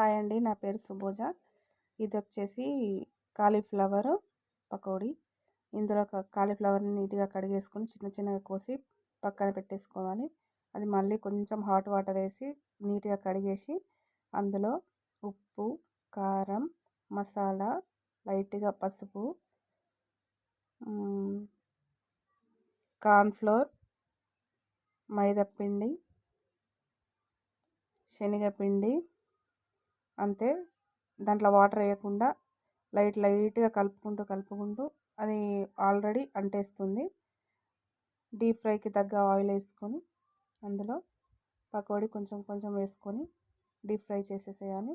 Hi అండి. నా పేరు సుభోజ ఇది వచ్చేసి కాలీఫ్లవర్ పకోడీ. ఇందులో కాలీఫ్లవర్ని నీట్గా కడిగేసుకొని చిన్న చిన్నగా కోసి పక్కన పెట్టేసుకోవాలి. అది మళ్ళీ కొంచెం హాట్ వాటర్ వేసి నీట్గా కడిగేసి అందులో ఉప్పు కారం మసాలా లైట్గా పసుపు కార్న్ఫ్లోర్ మైదాపిండి శనగపిండి అంతే. దాంట్లో వాటర్ వేయకుండా లైట్ లైట్గా కలుపుకుంటూ కలుపుకుంటూ అది ఆల్రెడీ అంటేస్తుంది. డీప్ ఫ్రైకి తగ్గ ఆయిల్ వేసుకొని అందులో పకోడీ కొంచెం కొంచెం వేసుకొని డీప్ ఫ్రై చేసేసేయాలి.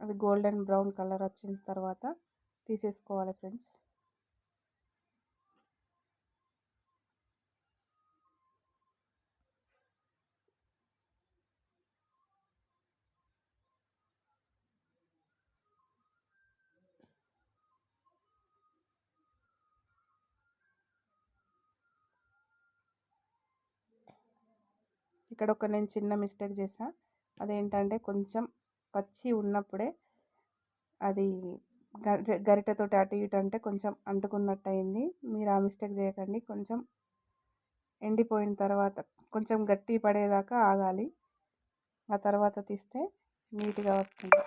అది గోల్డెన్ బ్రౌన్ కలర్ వచ్చిన తర్వాత తీసేసుకోవాలి ఫ్రెండ్స్. ఇక్కడ ఒక నేను చిన్న మిస్టేక్ చేసా అదేంటంటే కొంచెం పచ్చి ఉన్నప్పుడే అది గరిటెతోటి అటు ఇటు అంటే కొంచెం అంటుకున్నట్టు అయింది మీరు ఆ మిస్టేక్ చేయకండి. కొంచెం ఎండిపోయిన తర్వాత కొంచెం గట్టి పడేదాకా ఆగాలి. ఆ తర్వాత తీస్తే నీట్గా వస్తుంది.